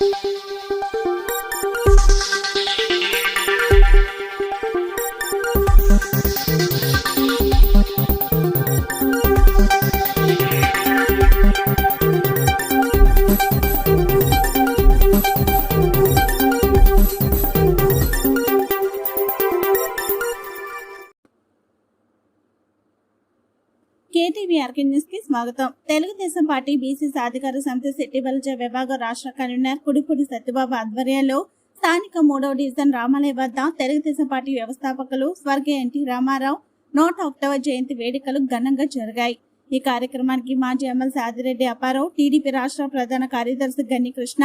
thank you న్యూస్కి స్వాగతం. Telugu Desam party BC సాధికార సమితి శెట్టిబలజ విభాగ రాష్ట్ర కన్వీనర్ కుడిపూడి సత్యబాబు ఆధ్వర్యంలో స్థానిక మూడవ డివిజన్ రామాలయ వద్ద తెలుగుదేశం పార్టీ వ్యవస్థాపకులు స్వర్గీయ ఎన్టీ రామారావు నూట ఒకటవ జయంతి వేడుకలు ఘనంగా జరిగాయి. ఈ కార్యక్రమానికి మాజీ ఎమ్మెల్సీ ఆదిరెడ్డి అప్పారావు టీడీపీ రాష్ట్ర ప్రధాన కార్యదర్శి గన్ని కృష్ణ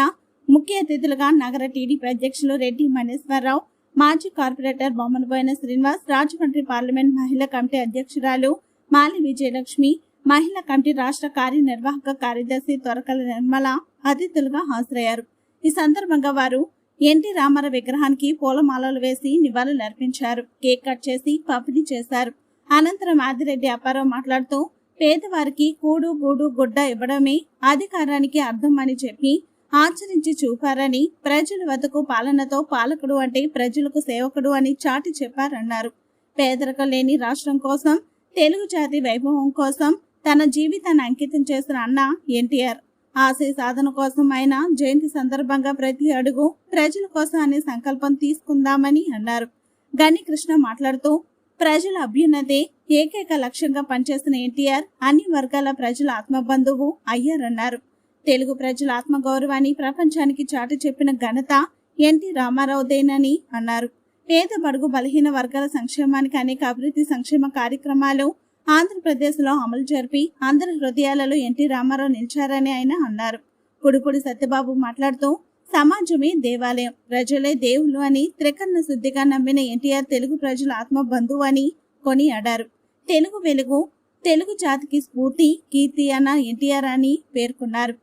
ముఖ్య అతిథులుగా నగర టీడీపీ అధ్యక్షులు రెడ్డి మనేశ్వరరావు మాజీ కార్పొరేటర్ బొమ్మనబోయిన శ్రీనివాస్ రాజమండ్రి పార్లమెంట్ మహిళా కమిటీ అధ్యక్షురాలు మాలి విజయలక్ష్మి మహిళా కమిటీ రాష్ట్ర కార్యనిర్వాహక కార్యదర్శి తొరకల నిర్మల అతిథులుగా హాజరయ్యారు. ఈ సందర్భంగా వారు ఎన్టీ రామారావు విగ్రహానికి పూలమాలలు వేసి నివాళులర్పించారు కేక్ కట్ చేసి పంపిణీ చేశారు. అనంతరం ఆదిరెడ్డి అప్పారావు మాట్లాడుతూ పేదవారికి కూడు గూడు గుడ్డ ఇవ్వడమే అధికారానికి అర్థం అని చెప్పి ఆచరించి చూపారని ప్రజల వద్దకు పాలనతో పాలకుడు అంటే ప్రజలకు సేవకుడు అని చాటి చెప్పారన్నారు. పేదరికం లేని రాష్ట్రం కోసం తెలుగు జాతి వైభవం కోసం తన జీవితాన్ని అంకితం చేసిన అన్న ఎన్టీఆర్. ఆశయ సాధన కోసం ఆయన జయంతి సందర్భంగా ప్రతి అడుగు ప్రజల కోసం అనే సంకల్పం తీసుకుందామని అన్నారు. గని కృష్ణ మాట్లాడుతూ ప్రజల అభ్యున్నతే ఏకైక లక్ష్యంగా పనిచేస్తున్న ఎన్టీఆర్ అన్ని వర్గాల ప్రజల ఆత్మబంధువు అయ్యారన్నారు. తెలుగు ప్రజల ఆత్మగౌరవాన్ని ప్రపంచానికి చాటి చెప్పిన ఘనత ఎన్టీ రామారావుదేనని అన్నారు. పేద బడుగు బలహీన వర్గాల సంక్షేమానికి అనేక అభివృద్ధి సంక్షేమ కార్యక్రమాలు ఆంధ్రప్రదేశ్లో అమలు జరిపి అందరి హృదయాలలో ఎన్టీ రామారావు నిలిచారని ఆయన అన్నారు. పుడిపుడి సత్యబాబు మాట్లాడుతూ సమాజమే దేవాలయం. ప్రజలే దేవుళ్ళు అని త్రికరణ శుద్ధిగా నమ్మిన ఎన్టీఆర్ తెలుగు ప్రజల ఆత్మ బంధువు అని కొనియాడారు. తెలుగు వెలుగు తెలుగు జాతికి స్ఫూర్తి కీర్తి అన్న ఎన్టీఆర్ అని పేర్కొన్నారు.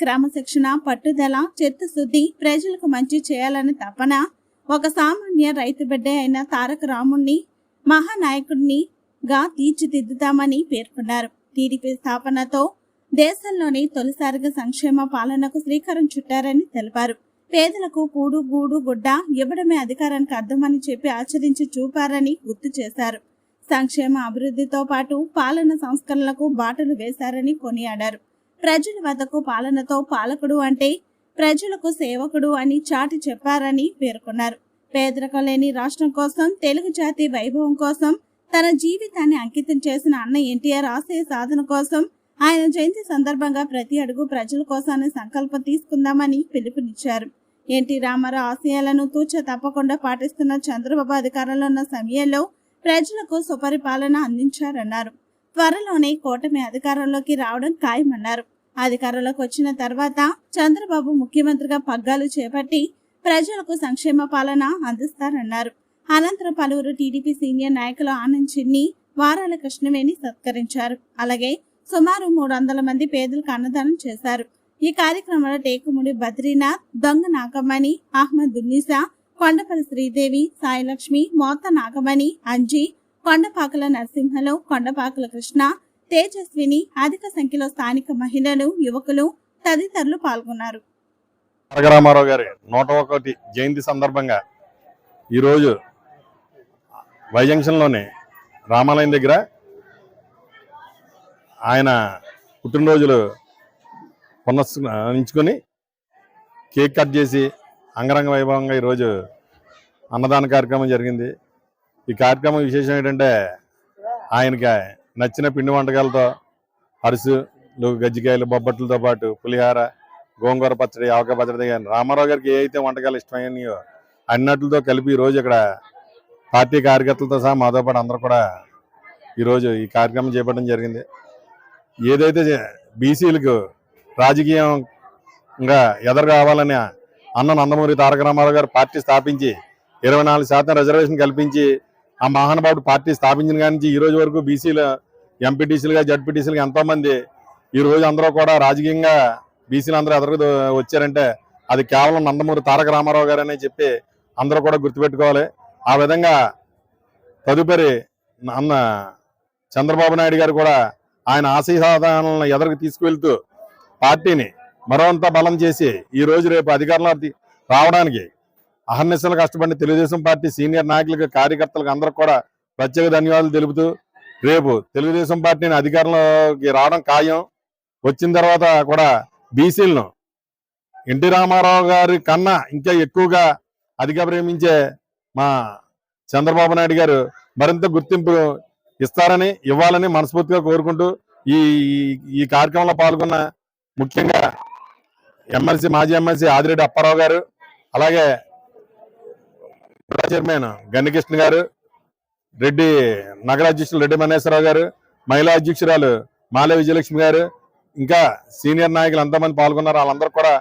క్రమశిక్షణ పట్టుదల చిత్తశుద్ధి ప్రజలకు మంచి చేయాలని తపన ఒక సామాన్య రైతు బిడ్డ అయిన తారక రాముణ్ణి మహానాయకుడిని గా తీర్చిదిద్దుతామని పేర్కొన్నారు. టీడీపీ స్థాపనతో దేశంలోని తొలిసారిగా సంక్షేమ పాలనకు శ్రీకారం చుట్టారని తెలిపారు. పేదలకు కూడు గూడు గుడ్డ ఇవ్వడమే అధికారానికి అర్థమని చెప్పి ఆచరించి చూపారని గుర్తు చేశారు. సంక్షేమ అభివృద్ధితో పాటు పాలన సంస్కరణలకు బాటలు వేశారని కొనియాడారు. ప్రజల వద్దకు పాలనతో పాలకుడు అంటే ప్రజలకు సేవకుడు అని చాటి చెప్పారని పేర్కొన్నారు. పేదరికం లేని రాష్ట్రం కోసం తెలుగు జాతి వైభవం కోసం తన జీవితాన్ని అంకితం చేసిన అన్న ఎన్టీఆర్ ఆశయ సాధన కోసం ఆయన జయంతి సందర్భంగా ప్రతి అడుగు ప్రజల కోసాన్ని సంకల్పం తీసుకుందామని పిలుపునిచ్చారు. ఎన్టీ రామారావు ఆశయాలను తూచ తప్పకుండా పాటిస్తున్న చంద్రబాబు అధికారంలో ఉన్న సమయంలో ప్రజలకు సుపరిపాలన అందించారన్నారు. త్వరలోనే కూటమి అధికారంలోకి రావడం ఖాయమన్నారు. అధికారంలోకి వచ్చిన తర్వాత చంద్రబాబు ముఖ్యమంత్రిగా పగ్గాలు చేపట్టి ప్రజలకు సంక్షేమ పాలన అందిస్తారన్నారు. అనంతరం పలువురు టీడీపీ సీనియర్ నాయకులు ఆనంద్ చిన్ని వారాల కృష్ణవేణి సత్కరించారు. అలాగే సుమారు మూడు వందల మంది పేదలకు అన్నదానం చేశారు. ఈ కార్యక్రమంలో టేకుముడి బద్రీనాథ్ దొంగ నాగమణి అహ్మద్ దున్నీసా కొండపల్లి శ్రీదేవి సాయిలక్ష్మి మోత నాగమణి అంజీ కొండపాకల నరసింహలు కొండపాకల కృష్ణ తేజస్విని అధిక సంఖ్యలో స్థానిక మహిళలు యువకులు తదితరులు పాల్గొన్నారు. తారకరామారావు గారి నూట ఒకటి జయంతి సందర్భంగా ఈరోజు వై జంక్షన్లోని రామాలయం దగ్గర ఆయన పుట్టినరోజులు పునస్కరించుకొని కేక్ కట్ చేసి అంగరంగ వైభవంగా ఈరోజు అన్నదాన కార్యక్రమం జరిగింది. ఈ కార్యక్రమం విశేషం ఏంటంటే ఆయనకి నచ్చిన పిండి వంటకాలతో అరుసులు గజ్జికాయలు బొబ్బట్లతో పాటు పులిహార గోంగూర పచ్చడి ఆవకాయ పచ్చడి కానీ రామారావు గారికి ఏ అయితే వంటకాలు ఇష్టమైనాయో అన్నట్లతో కలిపి ఈ రోజు ఇక్కడ పార్టీ కార్యకర్తలతో సహా మాతో పాటు అందరూ కూడా ఈరోజు ఈ కార్యక్రమం చేపట్టడం జరిగింది. ఏదైతే బీసీలకు రాజకీయంగా ఎదురు కావాలని అన్న నందమూరి తారక రామారావు గారు పార్టీ స్థాపించి ఇరవై నాలుగు శాతం రిజర్వేషన్ కల్పించి ఆ మహానుభావుడు పార్టీ స్థాపించిన కానీ ఈరోజు ఈ రోజు వరకు బీసీలు ఎంపీటీసీలుగా జడ్పీటీసీలుగా ఎంతోమంది ఈరోజు ఈ రోజు అందరూ కూడా రాజకీయంగా బీసీలు అందరూ ఎదురు వచ్చారంటే అది కేవలం నందమూరి తారక రామారావు గారనే చెప్పి అందరూ కూడా గుర్తుపెట్టుకోవాలి. ఆ విధంగా తదుపరి అన్న చంద్రబాబు నాయుడు గారు కూడా ఆయన ఆశయ ఎదురుకు ఎదరికి తీసుకువెళ్తూ పార్టీని మరోంత బలం చేసి ఈ రోజు రేపు అధికారంలో రావడానికి అహర్నిశలు కష్టపడిన తెలుగుదేశం పార్టీ సీనియర్ నాయకులకు కార్యకర్తలకు అందరికి కూడా ప్రత్యేక ధన్యవాదాలు తెలుపుతూ రేపు తెలుగుదేశం పార్టీని అధికారంలోకి రావడం ఖాయం. వచ్చిన తర్వాత కూడా బీసీలను ఎన్టీ రామారావు గారి కన్నా ఇంకా ఎక్కువగా అధిక ప్రేమించే మా చంద్రబాబు నాయుడు గారు మరింత గుర్తింపు ఇస్తారని ఇవ్వాలని మనస్ఫూర్తిగా కోరుకుంటూ ఈ ఈ కార్యక్రమంలో పాల్గొన్న ముఖ్యంగా ఎమ్మెల్సీ మాజీ ఎమ్మెల్సీ ఆదిరెడ్డి అప్పారావు గారు అలాగే చైర్మన్ గన్నికృష్ణ గారు రెడ్డి నగర అధ్యక్షులు రెడ్డి మనేశ్వరరావు గారు మహిళా అధ్యక్షురాలు మాలే విజయలక్ష్మి గారు ఇంకా సీనియర్ నాయకులు ఎంతమంది పాల్గొన్నారు. వాళ్ళందరూ కూడా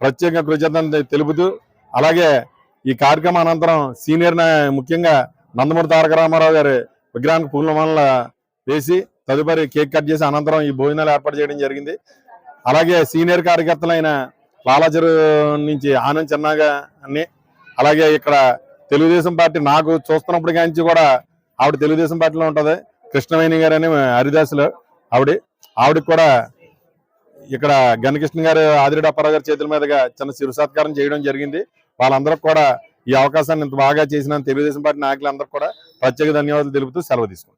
ప్రత్యేకంగా కృతజ్ఞత తెలుపుతూ అలాగే ఈ కార్యక్రమం అనంతరం సీనియర్ ముఖ్యంగా నందమూరి తారక రామారావు గారి విగ్రహానికి పూలమాల వేసి తదుపరి కేక్ కట్ చేసి అనంతరం ఈ భోజనాలు ఏర్పాటు చేయడం జరిగింది. అలాగే సీనియర్ కార్యకర్తలైన లాలాచరు నుంచి ఆనంద్ చిన్నగా అని అలాగే ఇక్కడ తెలుగుదేశం పార్టీ నాకు చూస్తున్నప్పుడు కాంచి కూడా ఆవిడ తెలుగుదేశం పార్టీలో ఉంటది. కృష్ణవేణి గారు అని హరిదాసులు. ఆవిడ ఆవిడకి కూడా ఇక్కడ గణకృష్ణ గారు ఆదిరెడ్డి అప్పారావు గారి చేతుల మీదుగా చిన్న చిరు సత్కారం చేయడం జరిగింది. వాళ్ళందరూ కూడా ఈ అవకాశాన్ని ఇంత బాగా చేసిన తెలుగుదేశం పార్టీ నాయకులందరూ కూడా ప్రత్యేక ధన్యవాదాలు తెలుపుతూ సెలవు తీసుకుంటాం